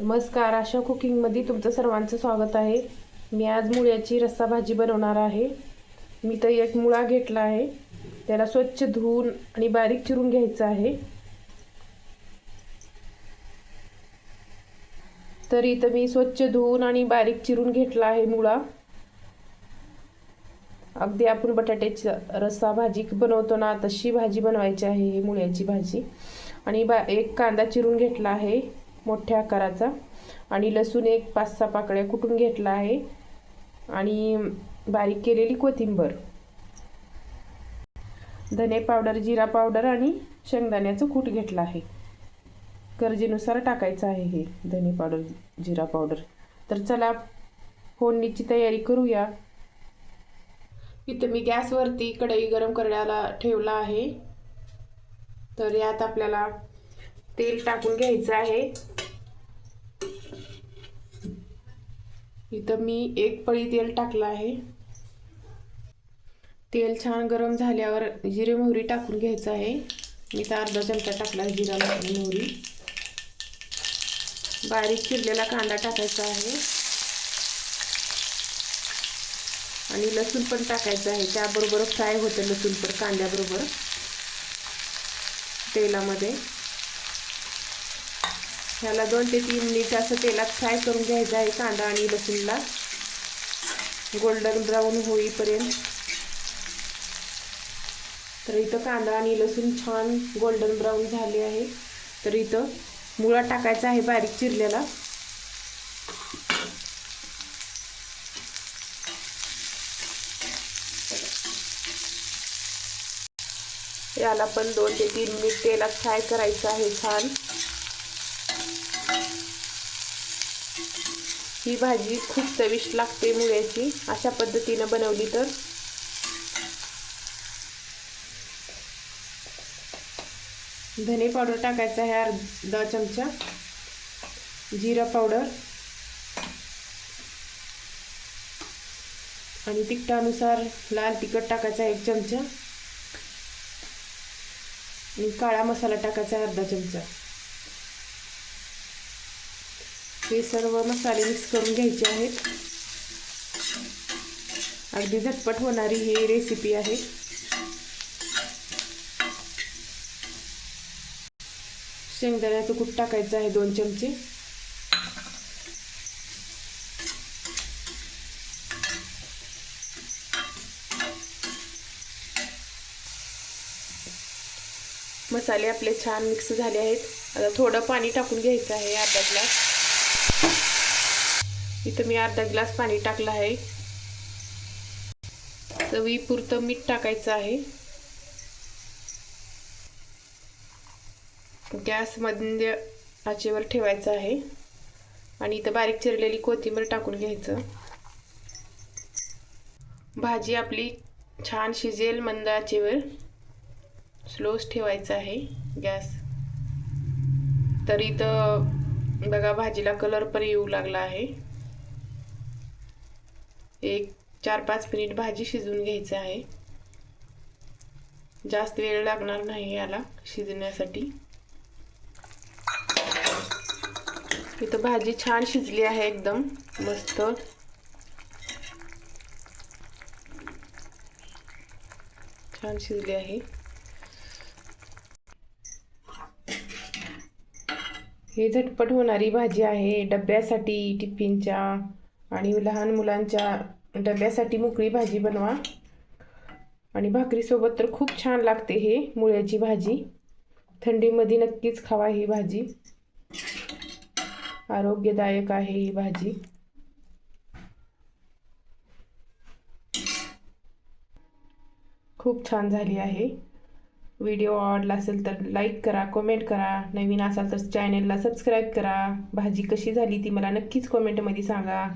नमस्कार आशा कुकिंगमध्ये तुमचं सर्वांचं स्वागत आहे. मी आज मुळ्याची रस्सा भाजी बनवणार आहे. मी तर एक मुळा घेतला आहे. त्याला स्वच्छ धुवून आणि बारीक चिरून घ्यायचं आहे. तर इथं मी स्वच्छ धुवून आणि बारीक चिरून घेतला आहे मुळा. अगदी आपण बटाट्याची रस्सा भाजी बनवतो ना तशी भाजी बनवायची आहे ही मुळ्याची भाजी. आणि बा एक कांदा चिरून घेतला आहे. मोठ्या आकाराचा. आणि लसूण एक पाच सहा पाकळ्या कुटून घेतला आहे. आणि बारीक केलेली कोथिंबर. धने पावडर जिरा पावडर आणि शेंगदाण्याचं कूट घेतलं आहे. गरजेनुसार टाकायचं आहे हे धने पावडर जिरा पावडर. तर चला फोडणीची तयारी करूया. इथं मी गॅसवरती कढई गरम करण्याला ठेवला आहे. तर यात आपल्याला तेल टाकून घ्यायचं आहे. इथं मी एक पळी तेल टाकलं आहे. तेल छान गरम झाल्यावर जिरे मोहरी टाकून घ्यायचं आहे. मी तर अर्धा चमचा टाकला जिरा मोहरी. बारीक चिरलेला कांदा टाकायचा आहे. आणि लसूण पण टाकायचं आहे. त्याबरोबर फ्राय होतं लसूण पण कांद्याबरोबर. तेलामध्ये. ह्याला दोन ते तीन मिनिट असं तेलात फ्राय करून घ्यायचं आहे कांदा आणि लसूणला. गोल्डन ब्राऊन होईपर्यंत. तर इथं कांदा आणि लसूण छान गोल्डन ब्राऊन झाले आहे. तर इथं मुळा टाकायचा आहे बारीक चिरलेला. याला पण दोन ते तीन मिनिट तेलात फ्राय करायचं आहे छान. ही भाजी खूप चविष्ट लागते मुळ्याची. अशा पद्धतीनं बनवली तर. धने पावडर टाकायचा आहे अर्धा चमचा. जिरा पावडर. आणि तिखटानुसार लाल तिखट टाकायचा एक चमचा. आणि काळा मसाला टाकायचा अर्धा चमचा. हे सर्व मसाले मिक्स करून घ्यायचे आहेत. अगदी झटपट होणारी ही रेसिपी आहे. शेंगदाण्याचं कूट टाकायचं आहे दोन चमचे. मसाले आपले छान मिक्स झाले आहेत. आता थोडं पाणी टाकून घ्यायचं आहे अर्धा ग्लास. इथं मी अर्धा ग्लास पाणी टाकलं आहे. चवीपुरतं मीठ टाकायचं आहे. गॅस मध्य आचेवर ठेवायचं आहे. आणि इथं बारीक चिरलेली कोथिंबीर टाकून घ्यायचं. भाजी आपली छान शिजेल मंद आचेवर स्लोच ठेवायचं आहे गॅस. तर इथं बघा भाजीला कलर पण येऊ लागला आहे. एक चार पाच मिनिट भाजी शिजवून घ्यायचं आहे. जास्त वेळ लागणार नाही याला शिजण्यासाठी. इथं भाजी छान शिजली आहे एकदम मस्त. छान शिजली आहे. हे झटपट होणारी भाजी आहे. डब्यासाठी टिफिनच्या आणि लहान मुलांच्या डब्यासाठी मोकळी भाजी बनवा. आणि भाकरीसोबत तर खूप छान लागते हे मुळ्याची भाजी. थंडीमध्ये नक्कीच खावा ही भाजी. आरोग्यदायक आहे ही भाजी. खूप छान झाली आहे. व्हिडिओ आवडला असेल तर लाईक करा कमेंट करा. नवीन असाल तर चॅनलला सबस्क्राईब करा. भाजी कशी झाली ती मला नक्कीच कमेंटमध्ये सांगा.